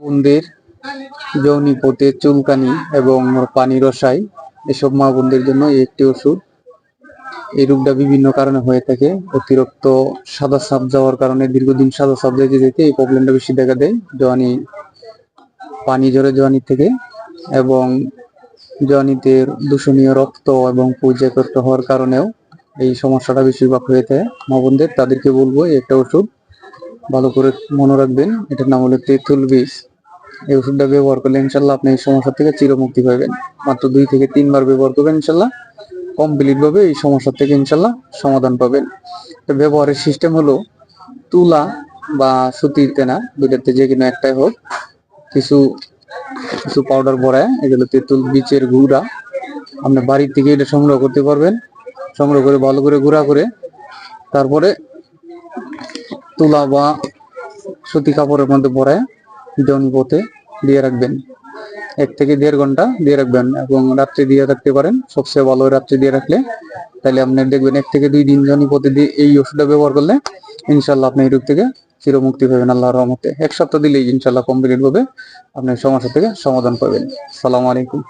বোনদের যৌনিপথে চুলকানি এবং পানি রসাই এসব মা বোনদের জন্য একটি ওষুধ। এই রোগটা বিভিন্ন কারণে হয়ে থাকে। অতিরিক্ত সাদা সাপ যাওয়ার কারণে দীর্ঘদিন সাদা সাপ যেতে যেতে এই প্রবলেমটা বেশি দেখা দেয় জোয়ানি, পানি ঝরে জোয়ানি থেকে এবং জোয়ানিতে দূষণীয় রক্ত এবং পর্যায়ক্ত হওয়ার কারণেও এই সমস্যাটা বেশিরভাগ হয়ে থাকে। মা বোনদের তাদেরকে বলব একটা ওষুধ ভালো করে মনে রাখবেন। এটার নাম হলো তেঁতুল বিষ এই ওষুধটা ব্যবহার করলে ইনশাল্লাহ আপনি এই সমস্যা থেকে চিরমুক্তি পাবেন। মাত্র দুই থেকে তিনবার ব্যবহার করবেন ইনশাল্লাহ। কমপ্লিট ভাবে এই সমস্যা থেকে ইনশাল্লাহ সমাধান পাবেন। ব্যবহারের সিস্টেম হলো তুলা বা সুতির তেনা, দুইটাতে যে কোনো একটাই হোক। কিছু কিছু পাউডার ভরায় এগুলো তেঁতুল বীজের গুঁড়া। আপনি বাড়ি থেকে এটা সংগ্রহ করতে পারবেন। সংগ্রহ করে ভালো করে গুঁড়া করে তারপরে তুলা বা সুতি কাপড়ের মধ্যে ভরায় জনি পথে দিয়ে রাখবেন। এক থেকে দেড় ঘণ্টা দিয়ে রাখবেন এবং রাত্রে দিয়ে রাখতে পারেন। সবচেয়ে ভালো রাত্রে দিয়ে রাখলে তাহলে আপনি দেখবেন এক থেকে দুই দিন জনি পথে দিয়ে এই ওষুধটা ব্যবহার করলে ইনশাল্লাহ আপনি এই রোগ থেকে চিরমুক্তি পাবেন আল্লাহর রহমতে। এক সপ্তাহ দিলেই ইনশাল্লাহ কমপ্লিট হবে আপনি সমস্যা থেকে সমাধান পাবেন। সালাম আলাইকুম।